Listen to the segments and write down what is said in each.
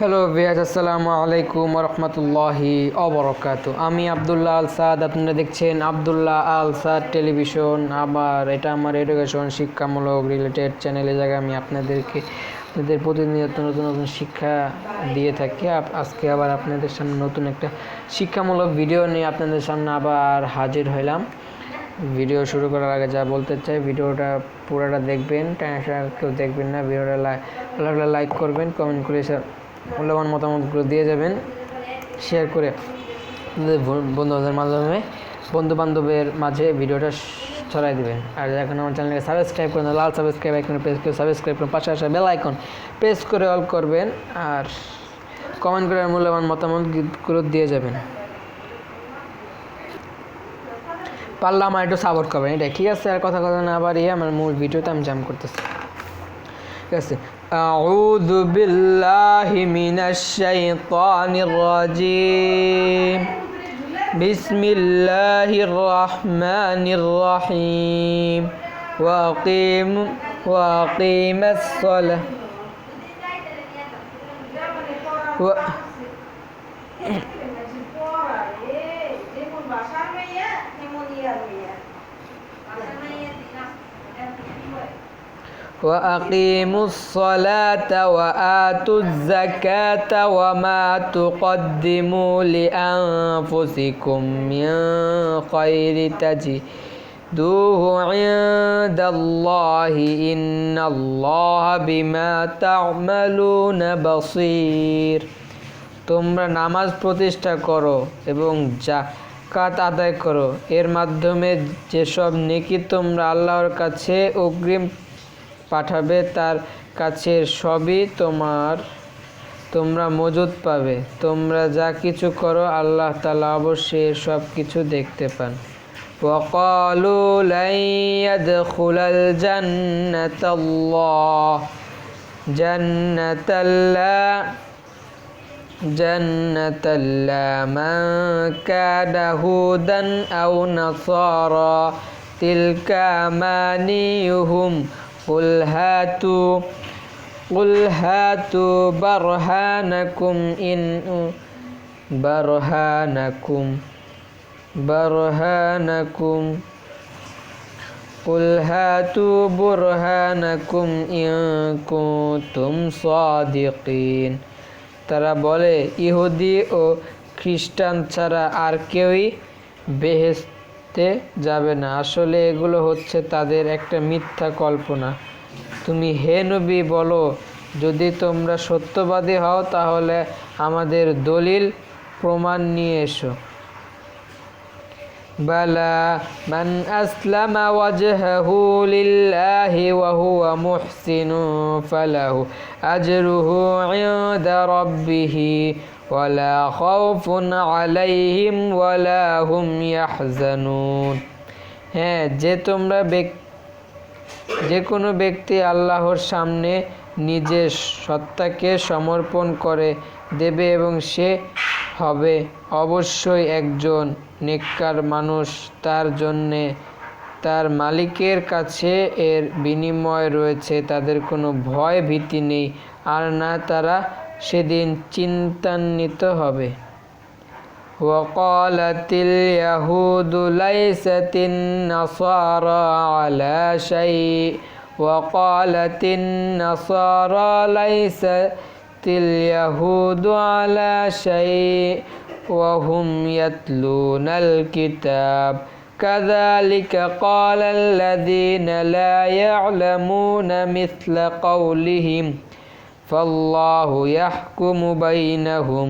Hello বিয়াজ আসসালামু আলাইকুম রহমতুল্লাহি অবরকাত আমি আবদুল্লাহ আল সাদ আপনারা দেখছেন আবদুল্লাহ আল সাদ টেলিভিশন। আবার এটা আমার এডুকেশন শিক্ষামূলক রিলেটেড চ্যানেলে জায়গায় আমি আপনাদেরকে, আপনাদের প্রতিনিয়ত নতুন নতুন শিক্ষা দিয়ে থাকি। আজকে আবার আপনাদের সামনে নতুন একটা শিক্ষামূলক ভিডিও নিয়ে আপনাদের সামনে আবার হাজির হইলাম। ভিডিও শুরু করার আগে যা বলতে চাই ভিডিওটা পুরোটা দেখবেন টেনশন কেউ দেখবেন না। ভিডিওটা লাইক লাইক করবেন কমেন্ট করে মূল্যবান মতামতগুলো দিয়ে যাবেন শেয়ার করে বন্ধুদের মাধ্যমে বন্ধু বান্ধবের মাঝে ভিডিওটা ছড়াই দিবেন। আর এখন আমার চ্যানেলকে সাবস্ক্রাইব করেন, লাল সাবস্ক্রাইব আইকনে প্রেস করে সাবস্ক্রাইব করুন, পাশে আসা বেল আইকন প্রেস করে অল করবেন, আর কমেন্ট করে মূল্যবান মতামতগুলো দিয়ে যাবেন। পারলে আমার একটু সাপোর্ট করবেন এটা ঠিক আছে, আর কথা কথা না আবার ইয়ে আমার মূল ভিডিওতে আমি জাম করতেছি। ঠিক আছে? أعوذ بالله من الشيطان الرجيم. بسم الله الرحمن الرحيم. وأقيم وأقيم الصلاة. و... وأقيموا الصلاة وآتوا الزكاة وما تقدموا لأنفسكم من خير تجدوه عند الله إن الله بما تعملون بصير তোমরা নামাজ প্রতিষ্ঠা করো এবং জাকাত আদায় করো এর মাধ্যমে যেসব নেকি তোমরা আল্লাহর কাছে অগ্রিম পাঠাবে তার কাছে সবই তোমার তোমরা মজুদ পাবে তোমরা যা কিছু করো আল্লাহ তালা অবশ্যই সব কিছু দেখতে পান وقالوا لن يدخل الجنة الله جنة الله جنة لا من كان هودا أو نصارى تلك أمانيهم قل هاتوا قل هاتوا برهانكم إن برهانكم برهانكم قل هاتوا برهانكم إن كنتم صادقين তারা বলে ইহুদি ও খ্রিস্টান ছাড়া আর কেউই বেহেস্তে করতে যাবে না। আসলে এগুলো হচ্ছে তাদের একটা মিথ্যা কল্পনা। তুমি হে নবী, বলো, যদি তোমরা সত্যবাদী হও, তাহলে আমাদের দলিল প্রমাণ নিয়ে এসো। বালা ولا خوف عليهم ولا هم يحزنون হ্যাঁ যে তোমরা ব্যক- যে কোনো ব্যক্তি আল্লাহর সামনে নিজের সত্তাকে সমর্পণ করে দেবে এবং সে হবে অবশ্যই একজন নেককার মানুষ তার জন্যে তার মালিকের কাছে এর বিনিময় রয়েছে তাদের কোনো ভয় ভীতি নেই আর না তারা সেদিন চিন্তান্বিত হবে وقالت اليهود ليست النصارى على شيء وقالت النصارى ليست اليهود على شيء وهم يتلون الكتاب كذلك قال الذين لا يعلمون مثل قولهم فالله يحكم بينهم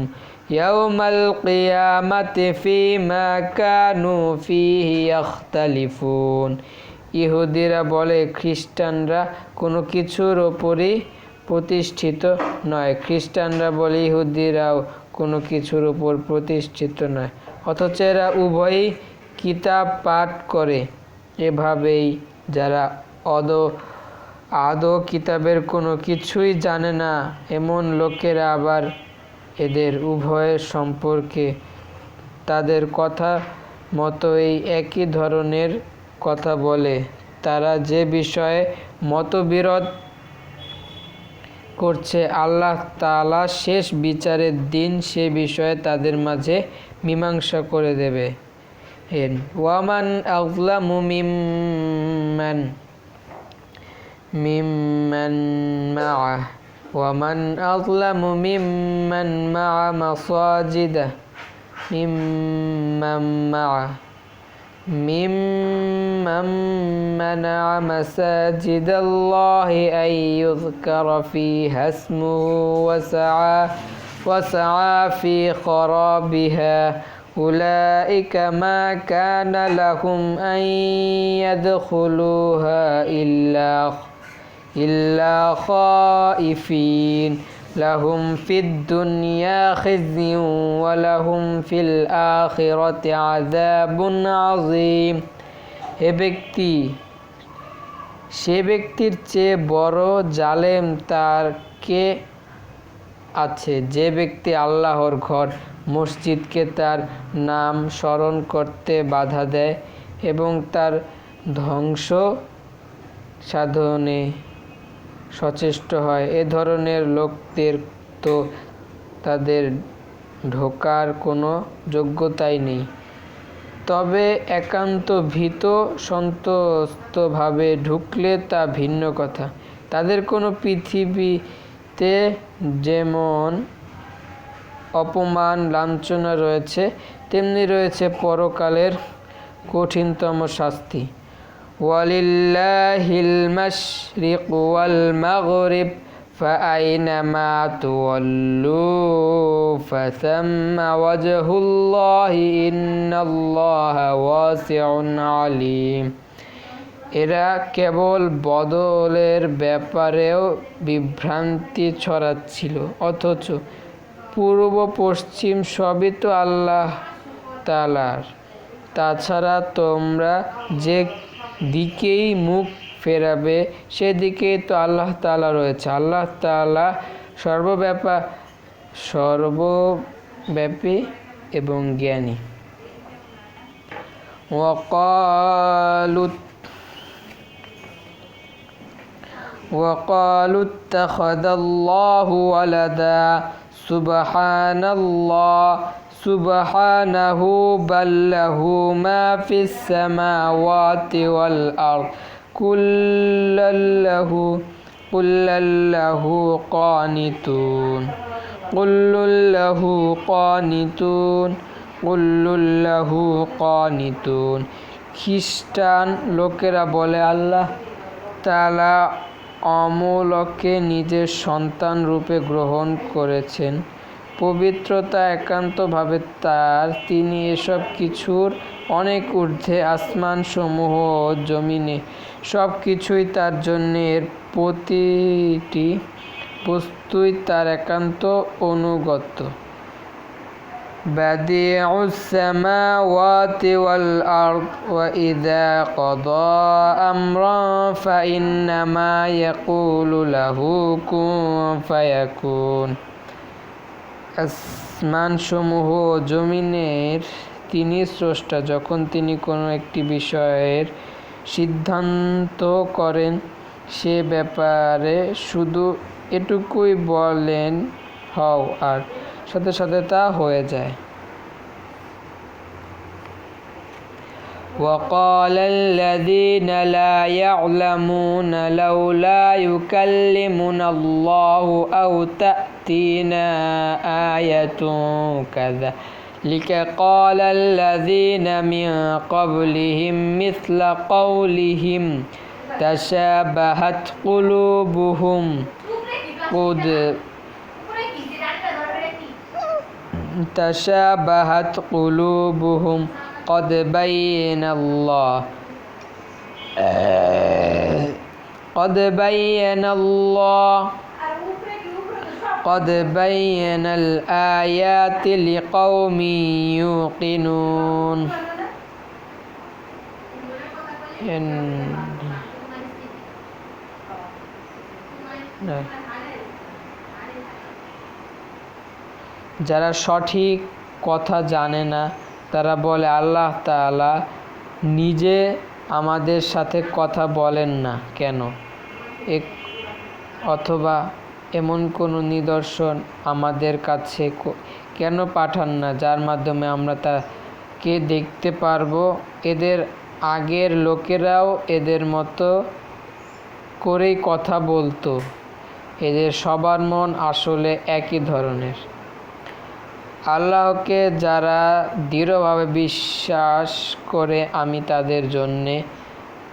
يوم القيامة فيما كانوا فيه يختلفون ইহুদিরা বলে খ্রিস্টানরা কোনো কিছুর ওপরই প্রতিষ্ঠিত নয় খ্রিস্টানরা বলে ইহুদিরাও কোনো কিছুর উপর প্রতিষ্ঠিত নয় অথচ এরা উভয়ই কিতাব পাঠ করে এভাবেই যারা অদ আদৌ কিতাবের কোনো কিছুই জানে না। এমন লোকেরা আবার এদের উভয়ের সম্পর্কে তাদের কথা মতো এই একই ধরনের কথা বলে। তারা যে বিষয়ে মতবিরোধ করছে আল্লাহ তাআলা শেষ বিচারের দিন সে বিষয়ে তাদের মাঝে মীমাংসা করে দেবে। ওয়ামান আযলামু মিম্মান। ممن معه ومن أظلم ممن مع مساجده ممن معه ممن منع مساجد الله أن يذكر فيها اسمه وسعى وسعى في خرابها. أولئك ما كان لهم أن يدخلوها إلا خ إلا خائفين لهم في الدنيا خزي ولهم في الآخرة عذاب عظيم হে ব্যক্তি সে ব্যক্তির চেয়ে বড় জালেম তার কে আছে যে ব্যক্তি আল্লাহর ঘর মসজিদকে তার নাম স্মরণ করতে বাধা দেয় এবং তার ধ্বংস সাধনে সচেষ্ট হয়। এ ধরনের লোকদের তো তাদের ঢোকার কোনো যোগ্যতাই নেই। তবে একান্ত ভীত সন্তস্তভাবে ঢুকলে তা ভিন্ন কথা। তাদের কোনো পৃথিবীতে যেমন অপমান, লাঞ্ছনা রয়েছে, তেমনি রয়েছে পরকালের কঠিনতম শাস্তি। ওয়ালিল্লাহিল মাশরিক ওয়াল মাগরিব فأينما تولوا فثم وجه الله إن الله واسع عليم এরা কেবল বদলের ব্যাপারেও বিভ্রান্তি ছড়াচ্ছিল অথচ পূর্ব পশ্চিম সবই তো আল্লাহ তালার তাছাড়া তোমরা যে দিকেই মুখ ফেরাবে সেদিকেই তো আল্লাহ তাআলা রয়েছে আল্লাহ তাআলা সর্বব্যাপা সর্বব্যাপী এবং জ্ঞানী وقالوا وقالوا اتخذ الله ولدا سبحان الله سبحانه بل له ما في السماوات والأرض كل له كل له قانتون كل له قانتون كل له قانتون খ্রিস্টান লোকেরা বলে আল্লাহ তালা অমূলকে নিজের সন্তান রূপে গ্রহণ করেছেন পবিত্রতা একান্তভাবে তার তিনি এসব কিছুর অনেক ঊর্ধ্বে আসমান সমূহ ও জমিনে সব কিছুই তার জন্য এর প্রতিটি বস্তুই তার একান্ত অনুগত بديع السماوات والأرض وإذا قضى أمرا فإنما يقول له كن فيكون আসমানসমূহ ও জমিনের তিনি স্রষ্টা যখন তিনি কোনো একটি বিষয়ের সিদ্ধান্ত করেন সে ব্যাপারে শুধু এটুকুই বলেন হও আর সাথে সাথে তা হয়ে যায় وقال الذين لا يعلمون لولا يكلمنا الله أو تأتينا آية كذلك قال الذين من قبلهم مثل قولهم تشابهت قلوبهم قد تشابهت قلوبهم قد بين الله قد بين الله قد بين الآيات لقوم يوقنون إن- نعم. যারা সঠিক কথা জানে না তারা বলে আল্লাহ তাআলা নিজে আমাদের সাথে কথা বলেন না কেন এক অথবা এমন কোনো নিদর্শন আমাদের কাছে কেন পাঠান না? যার মাধ্যমে আমরা তাকে দেখতে পারব। এদের আগের লোকেরাও এদের মতো করেই কথা বলতো। এদের সবার মন আসলে একই ধরনের। আল্লাহকে যারা দৃঢ়ভাবে বিশ্বাস করে আমি তাদের জন্যে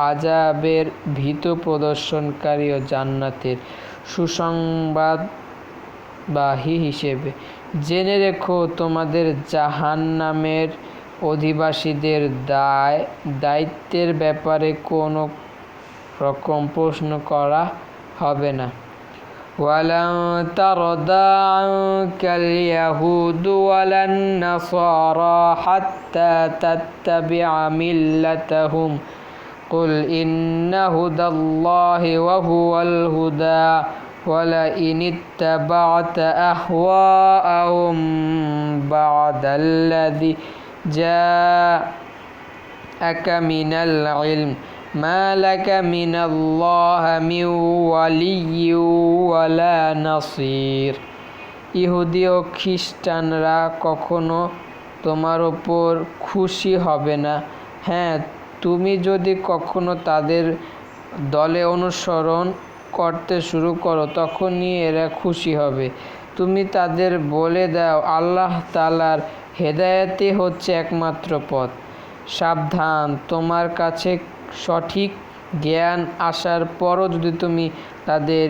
আজাবের ভীত প্রদর্শনকারী ও জান্নাতের সুসংবাদবাহী হিসেবে জেনে রেখো তোমাদের জাহান্নামের অধিবাসীদের দায় দায়িত্বের ব্যাপারে কোনো রকম প্রশ্ন করা হবে না ولن ترضى عنك اليهود ولا النصارى حتى تتبع ملتهم قل إن هدى الله وهو الهدى ولئن اتبعت أهواءهم بعد الذي جاءك من العلم ما لك من الله من ولي ولا نصير ইহুদি ও খ্রিস্টানরা কখনো তোমার ওপর খুশি হবে না হ্যাঁ তুমি যদি কখনো তাদের দলে অনুসরণ করতে শুরু করো, তখনই এরা খুশি হবে। তুমি তাদের বলে দাও, আল্লাহ তালার হেদায়েতই হচ্ছে একমাত্র পথ। সাবধান, তোমার কাছে সঠিক জ্ঞান আসার পরও যদি তুমি তাদের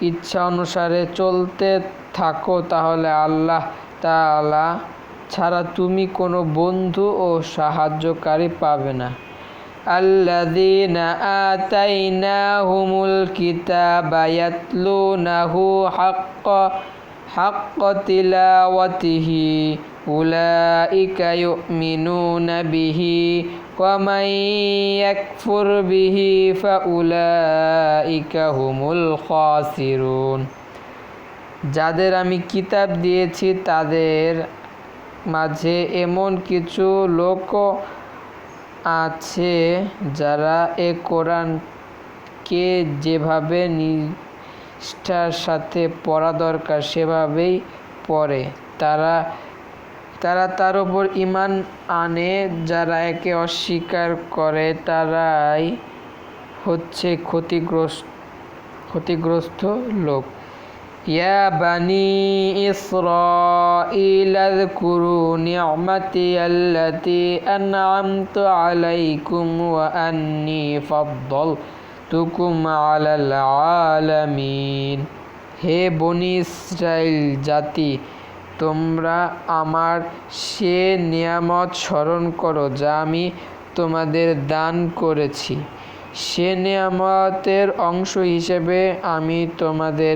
ইচ্ছা অনুসারে চলতে থাকো, তাহলে আল্লাহ তাআলা ছাড়া তুমি কোনো বন্ধু ও সাহায্যকারী পাবে না الذين آتيناهم الكتاب يتلونه حق حق تلاوته أولئك يؤمنون به ومن يكفر به فأولئك هم الخاسرون যাদের আমি কিতাব দিয়েছি তাদের মাঝে এমন কিছু লোক আছে যারা এ কোরআনকে যেভাবে নিষ্ঠার সাথে পড়া দরকার সেভাবেই পড়ে। তারা তারা তার উপর ইমান আনে, যারা একে অস্বীকার করে তারাই হচ্ছে ক্ষতিগ্রস্ত ক্ষতিগ্রস্ত লোক। يا بني إسرائيل اذكروا نعمتي التي أنعمت عليكم وأني فضلتكم على العالمين হে বনি ইসরাইল জাতি তোমরা আমার সে নিয়ামত স্মরণ করো যা আমি তোমাদের দান করেছি সে নিয়ামতের অংশ হিসেবে আমি তোমাদের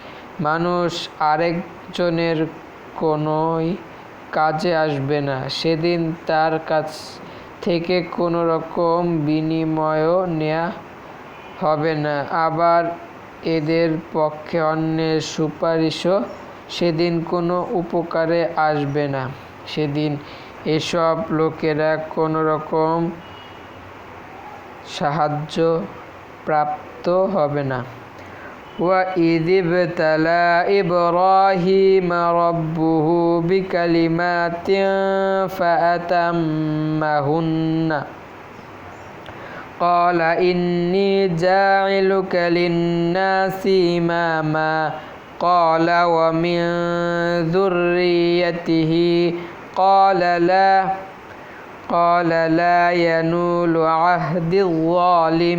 মানুষ আরেকজনের কোনোই কাজে আসবে না। সেদিন তার কাছ থেকে কোনো রকম বিনিময়ও নেওয়া হবে না। আবার এদের পক্ষে অন্যের সুপারিশও সেদিন কোনো উপকারে আসবে না। সেদিন এসব লোকেরা কোনো রকম সাহায্য প্রাপ্ত হবে না। وإذ ابتلى إبراهيم ربه بكلمات فأتمهن قال إني جاعلك للناس إماما قال ومن ذريته قال لا قال لا ينول عهد الظالمين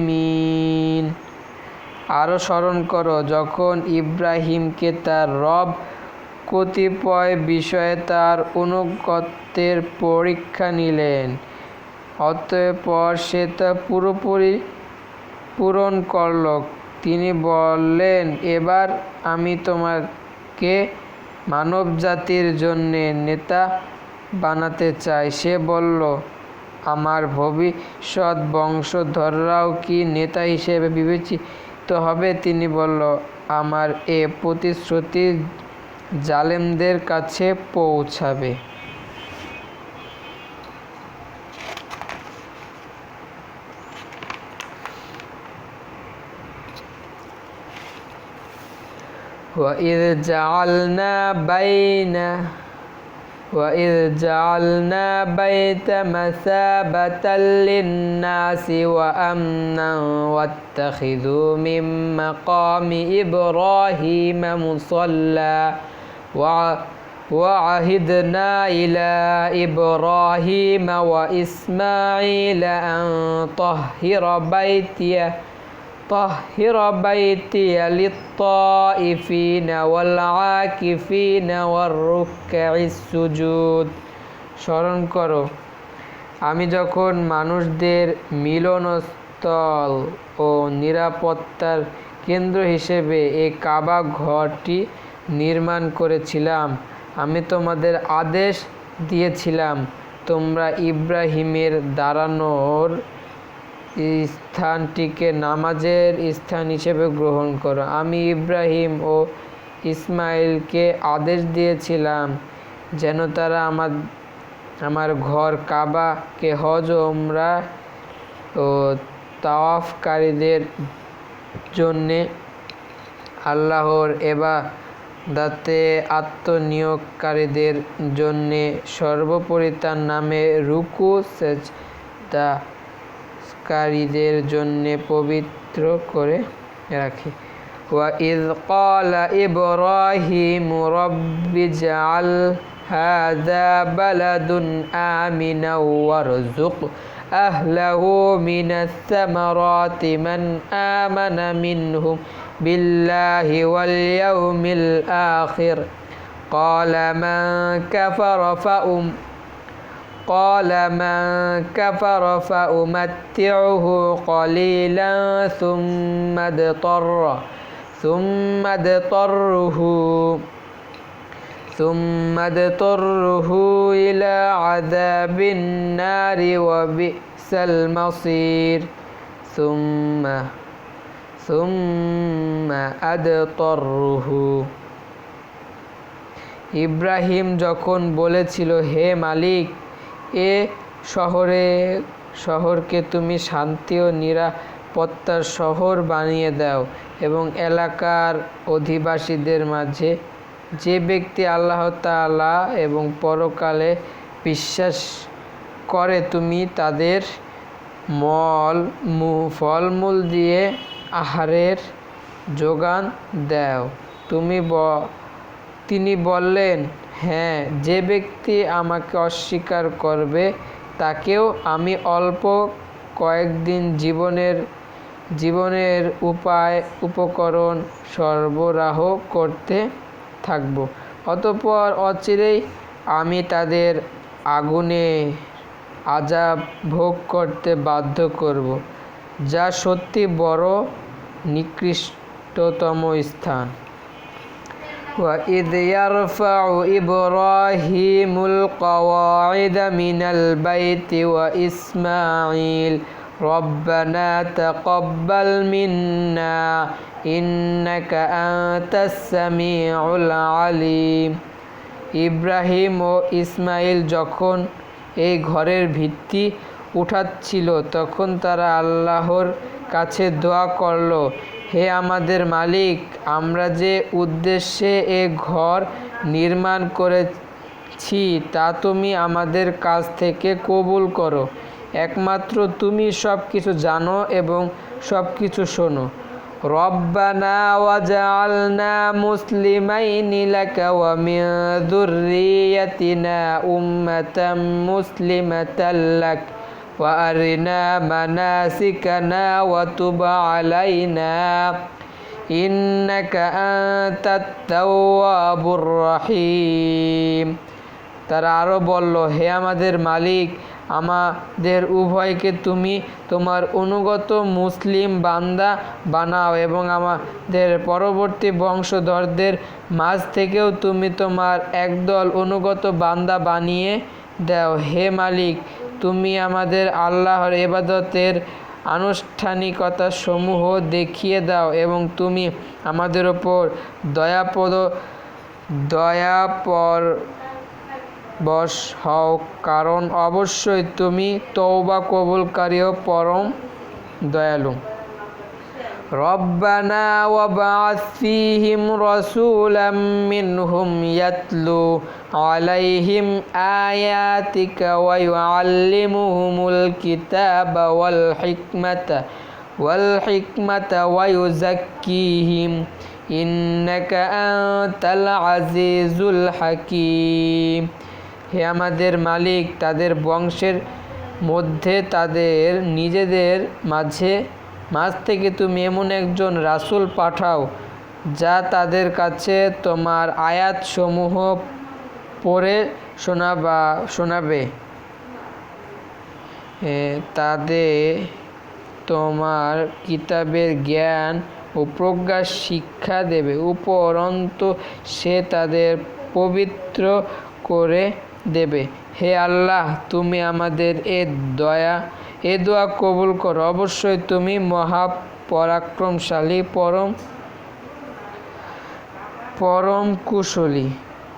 আরও স্মরণ করো, যখন ইব্রাহিমকে তার রব কতিপয় বিষয়ে তার অনুগত্যের পরীক্ষা নিলেন, অতঃপর সে তা পুরোপুরি পূরণ করল। তিনি বললেন, এবার আমি তোমাকে মানবজাতির জন্যে নেতা বানাতে চাই। সে বলল, আমার ভবিষ্যৎ বংশধররাও কি নেতা হিসেবে বিবেচিত হবে তিনি বলল আমার এ প্রতিশ্রুতি জালেমদের কাছে পৌঁছাবে وإذ جعلنا بين وإذ جعلنا بيت مثابة للناس وأمنا واتخذوا من مقام إبراهيم مصلى وع- وعهدنا إلى إبراهيم وإسماعيل أن طهر بيتي طهر بيتي للطائفين والعاكفين والركع السجود স্মরণ করো আমি যখন মানুষদের মিলনস্থল ও নিরাপত্তার কেন্দ্র হিসেবে এই কাবা ঘরটি নির্মাণ করেছিলাম আমি তোমাদের আদেশ দিয়েছিলাম তোমরা ইব্রাহিমের দাঁড়ানোর স্থানটিকে নামাজের স্থান হিসেবে গ্রহণ করো। আমি ইব্রাহিম ও ইসমাইলকে আদেশ দিয়েছিলাম যেন তারা আমার আমার ঘর কাবাকে হজ ও উমরা ও তাওয়াফকারীদের জন্যে আল্লাহর এবা দাতে আত্মনিয়োগকারীদের জন্যে সর্বোপরি তার নামে রুকু, সেজদা কারীদের জন্য পবিত্র করে রাখে وإذ قال إبراهيم رب اجعل هذا بلد آمنا وارزق أهله من الثمرات من آمن منهم بالله واليوم الآخر قال من كفر فأم قال من كفر فأمتعه قليلا ثم اضطر ثم اضطره ثم اضطره إلى عذاب النار وبئس المصير ثم ثم أضطره ইব্রাহিম যখন বলেছিল হে মালিক এ শহরে, শহরকে তুমি শান্তি ও নিরাপত্তার শহর বানিয়ে দাও এবং এলাকার অধিবাসীদের মাঝে যে ব্যক্তি আল্লাহ তাআলা এবং পরকালে বিশ্বাস করে, তুমি তাদের মল ফলমূল দিয়ে আহারের যোগান দাও। তুমি তিনি বললেন হ্যাঁ যে ব্যক্তি আমাকে অস্বীকার করবে, তাকেও আমি অল্প কয়েকদিন জীবনের জীবনের উপায়, উপকরণ সরবরাহ করতে থাকব। অতপর অচিরেই আমি তাদের আগুনে আজাব ভোগ করতে বাধ্য করব, যা সত্যি বড় নিকৃষ্টতম স্থান। وإذ يرفع إبراهيم القواعد من البيت وإسماعيل ربنا تقبل منا إنك أنت السميع العليم ইব্রাহিম ও ইসমাইল যখন এই ঘরের ভিত্তি উঠাচ্ছিল তখন তারা আল্লাহর কাছে দোয়া করলো হে আমাদের মালিক আমরা যে উদ্দেশ্যে এ ঘর নির্মাণ করেছি তা তুমি আমাদের কাছ থেকে কবুল করো একমাত্র তুমি সব কিছু জানো এবং সব কিছু শোনো ربنا وجعلنا مسلمين لك ومن ذريتنا أمة مسلمة لك وأرنا مناسكنا وتب علينا إنك أنت التواب الرحيم তারা আরও বলল হে আমাদের মালিক আমাদের উভয়কে তুমি তোমার অনুগত মুসলিম বান্দা বানাও এবং আমাদের পরবর্তী বংশধরদের মাঝ থেকেও তুমি তোমার একদল অনুগত বান্দা বানিয়ে দাও হে মালিক তুমি আমাদের আল্লাহর এবাদতের আনুষ্ঠানিকতা সমূহ দেখিয়ে দাও এবং তুমি আমাদের ওপর দয়াপদ দয়াপর বস হও। কারণ অবশ্যই তুমি তৌবা কবুলকারী পরম দয়ালু। ربنا وابعث فيهم رسولا منهم يتلو عليهم آياتك ويعلمهم الكتاب والحكمة والحكمة ويزكيهم إنك أنت العزيز الحكيم হে আমাদের মালিক তাদের বংশের মধ্যে তাদের নিজেদের মাঝে মাঝ থেকে তুমি এমন একজন রাসূল পাঠাও, যা তাদের কাছে তোমার আয়াতসমূহ পড়ে শোনাবা, শোনাবে। তাদের তোমার কিতাবের জ্ঞান ও প্রজ্ঞা শিক্ষা দেবে। উপরন্ত সে তাদের পবিত্র করে দেবে। হে আল্লাহ তুমি আমাদের এ দয়া এ দোয়া কবুল করো অবশ্যই তুমি মহাপরাক্রমশালী পরম পরম কুশলী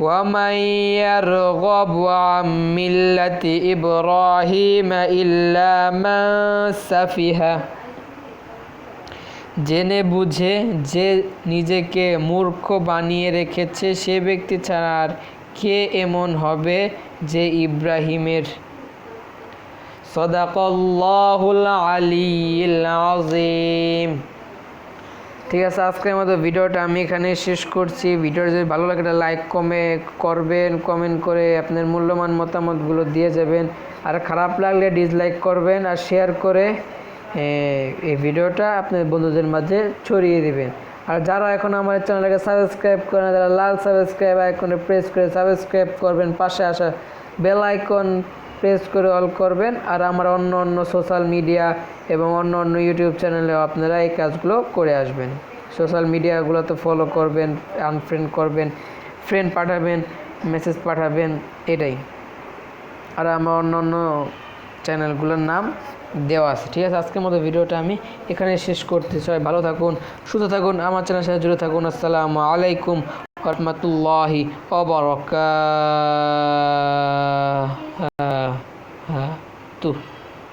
ومن يرغب عن ملة إبراهيم إلا من سفه জেনে বুঝে যে নিজেকে মূর্খ বানিয়ে রেখেছে সে ব্যক্তি ছাড়া আর কে এমন হবে যে ইব্রাহিমের সদাকল্লাহুল আলিল ঠিক আছে, আজকের মতো ভিডিওটা আমি এখানে শেষ করছি। ভিডিওটা যদি ভালো লাগে লাইক, কমে করবেন, কমেন্ট করে আপনার মূল্যবান মতামতগুলো দিয়ে যাবেন। আর খারাপ লাগলে ডিসলাইক করবেন আর শেয়ার করে এই ভিডিওটা আপনার বন্ধুদের মাঝে ছড়িয়ে দিবেন। আর যারা এখন আমার চ্যানেলটাকে সাবস্ক্রাইব করেন তারা লাল সাবস্ক্রাইব আইকনে প্রেস করে সাবস্ক্রাইব করবেন, পাশে আসা বেল আইকন প্রেস করে অল করবেন, আর আমার অন্য অন্য সোশ্যাল মিডিয়া এবং অন্য অন্য ইউটিউব চ্যানেলেও আপনারা এই কাজগুলো করে আসবেন। সোশ্যাল মিডিয়াগুলোতে ফলো করবেন আনফ্রেন্ড করবেন ফ্রেন্ড পাঠাবেন মেসেজ পাঠাবেন, এটাই। আর আমার অন্য অন্য চ্যানেলগুলোর নাম দেওয়া আছে। ঠিক আছে, আজকের মতো ভিডিওটা আমি এখানে শেষ করতে চাই। ভালো থাকুন, সুস্থ থাকুন, আমার চ্যানেল সাথে জুড়ে থাকুন। আসসালামু আলাইকুম রহমতুল্লাহি অবরকা হ্যাঁ, হ্যাঁ, হ্যাঁ, তু